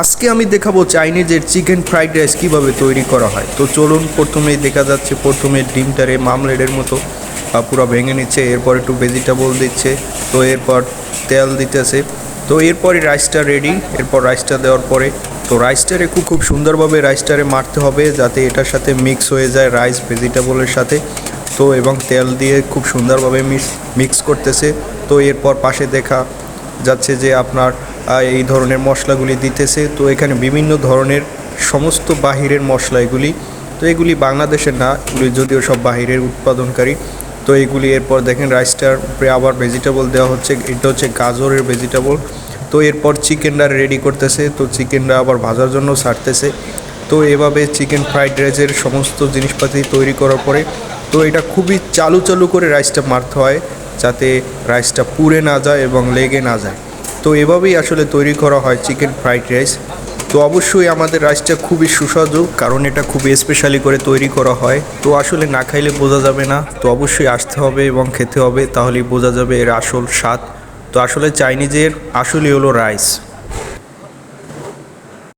আজকে আমি দেখাবো চাইনিজের চিকেন ফ্রাইড রাইস কীভাবে তৈরি করা হয়। তো চলুন প্রথমেই দেখা যাচ্ছে, প্রথমে ডিমটারে মামলেটের মতো পুরো ভেঙে নিচ্ছে, এরপর একটু ভেজিটেবল দিচ্ছে, তো এরপর তেল দিতেছে। তো এরপরই রাইসটা রেডি, এরপর রাইসটা দেওয়ার পরে, তো রাইসটারে খুব খুব সুন্দরভাবে রাইসটারে মারতে হবে, যাতে এটার সাথে মিক্স হয়ে যায় রাইস ভেজিটেবলের সাথে। তো এবং তেল দিয়ে খুব সুন্দরভাবে মিক্স মিক্স করতেছে। তো এরপর পাশে দেখা যাচ্ছে যে আপনার এই ধরনের মশলাগুলি দিতেছে। তো এখানে বিভিন্ন ধরনের সমস্ত বাহিরের মশলা এগুলি তো এগুলি বাংলাদেশের না, এগুলি যদিও সব বাহিরের উৎপাদনকারী। তো এগুলি এরপর দেখেন রাইসটার উপরে আবার ভেজিটেবল দেওয়া হচ্ছে, এটা হচ্ছে গাজরের ভেজিটেবল তো এরপর চিকেনটা রেডি করতেছে, তো চিকেনটা আবার ভাজার জন্য ছাড়তেছে। তো এভাবে চিকেন ফ্রাইড রাইসের সমস্ত জিনিসপাতি তৈরি করার পরে, তো এটা খুবই চালু চালু করে রাইসটা মারতে হয়, যাতে রাইসটা পুড়ে না যায় এবং লেগে না যায়। তো এভাবেই আসলে তৈরি করা হয় চিকেন ফ্রাইড রাইস। তো অবশ্যই আমাদের রাইসটা খুবই সুস্বাদু, কারণ এটা খুবই স্পেশালি করে তৈরি করা হয়। তো আসলে না খাইলে বোঝা যাবে না, তো অবশ্যই আসতে হবে এবং খেতে হবে, তাহলেই বোঝা যাবে এর আসল স্বাদ। তো আসলে চাইনিজের আসলই হলো রাইস।